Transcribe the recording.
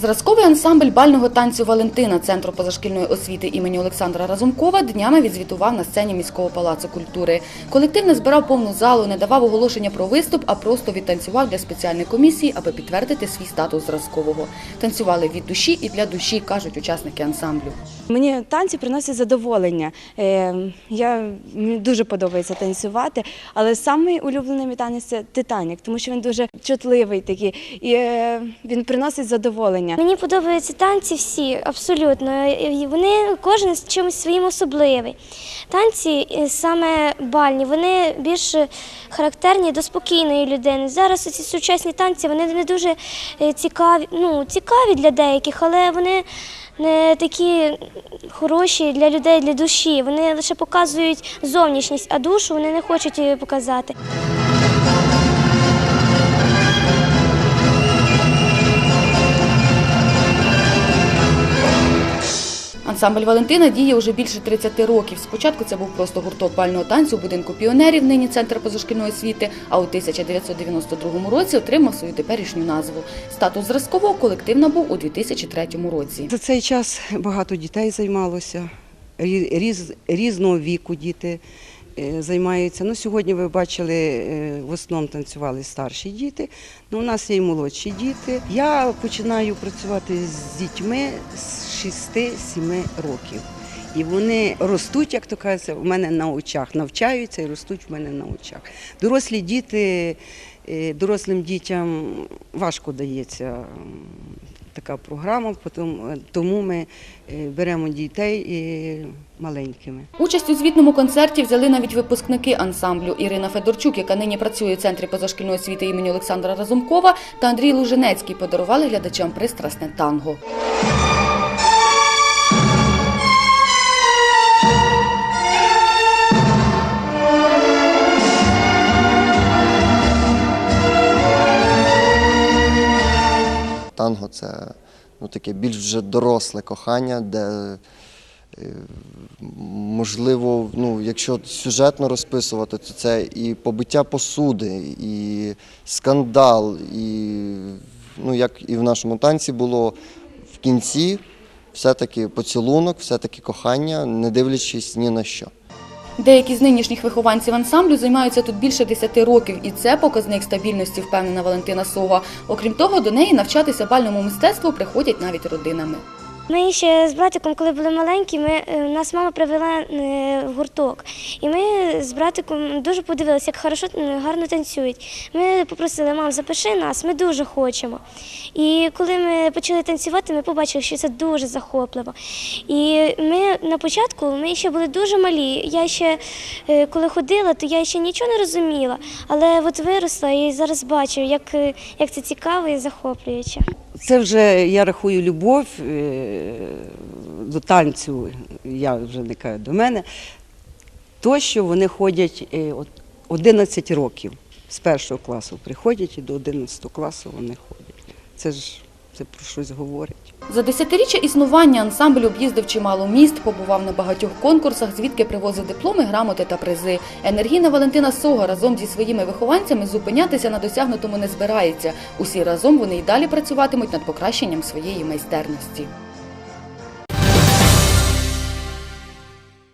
Зразковий ансамбль бального танцю Валентина Центру позашкільної освіти імені Олександра Разумкова днями відзвітував на сцені міського палацу культури. Колектив не збирав повну залу, не давав оголошення про виступ, а просто відтанцював для спеціальної комісії, аби підтвердити свій статус зразкового. Танцювали від душі і для душі, кажуть учасники ансамблю. Мені танці приносять задоволення. Е, я, мені дуже подобається танцювати, але самий улюблений мій танець це Титанік, тому що він дуже чутливий такий і е, він приносить задоволення. Мені подобаються танці всі, абсолютно. Вони кожен з чимось своїм особливий. Танці е, саме бальні, вони більш характерні до спокійної людини. Зараз ці сучасні танці вони не дуже е, цікаві, ну, цікаві для деяких, але вони не такі хороші для людей, для душі. Вони лише показують зовнішність, а душу вони не хочуть її показати. Ансамбль Валентина діє уже більше 30 років. Спочатку це був просто гурток бального танцю у будинку піонерів, нині центр позашкільної освіти, а у 1992 році отримав свою теперішню назву. Статус зразкового колектив набув у 2003 році. За цей час багато дітей займалося, різ, різного віку діти займаються. Ну, сьогодні ви бачили, е, в основному танцювали старші діти, ну, у нас є і молодші діти. Я починаю працювати з дітьми з 6-7 років. І вони ростуть, як то кажеться, в мене на очах, навчаються і ростуть в мене на очах. Дорослі діти, е, дорослим дітям важко дається така програма, потом- тому ми е, беремо дітей і маленькими. Участь у звітному концерті взяли навіть випускники ансамблю Ірина Федорчук, яка нині працює у центрі позашкільної освіти імені Олександра Разумкова, та Андрій Луженецький подарували глядачам пристрасне танго. Танго це ну, таке більш вже доросле кохання, де е, можливо, ну, якщо сюжетно розписувати, то це і побиття посуди, і скандал, і ну, як і в нашому танці було в кінці, все-таки поцілунок, все-таки кохання, не дивлячись ні на що. Деякі з нинішніх вихованців ансамблю займаються тут більше 10 років, і це показник стабільності, впевнена Валентина Сова. Окрім того, до неї навчатися бальному мистецтву приходять навіть родинами. Ми ще з братиком, коли були маленькі, ми, е, нас мама привела е, в гурток. І ми з братиком дуже подивилися, як хорошо, е, гарно танцюють. Ми попросили, мам, запиши нас, ми дуже хочемо. І коли ми почали танцювати, ми побачили, що це дуже захопливо. І ми на початку ми ще були дуже малі. Я ще е, коли ходила, то я ще нічого не розуміла. Але от виросла і зараз бачу, як, е, як це цікаво і захоплююче. Це вже я рахую любов е, до танцю, я вже не кажу до мене. То, що вони ходять е, 11 років з першого класу приходять і до 11 класу вони ходять. Це ж це про щось говорить. За десятиріччя існування ансамбль об'їздив чимало міст, побував на багатьох конкурсах, звідки привозив дипломи, грамоти та призи. Енергійна Валентина Сога разом зі своїми вихованцями зупинятися на досягнутому не збирається. Усі разом вони й далі працюватимуть над покращенням своєї майстерності.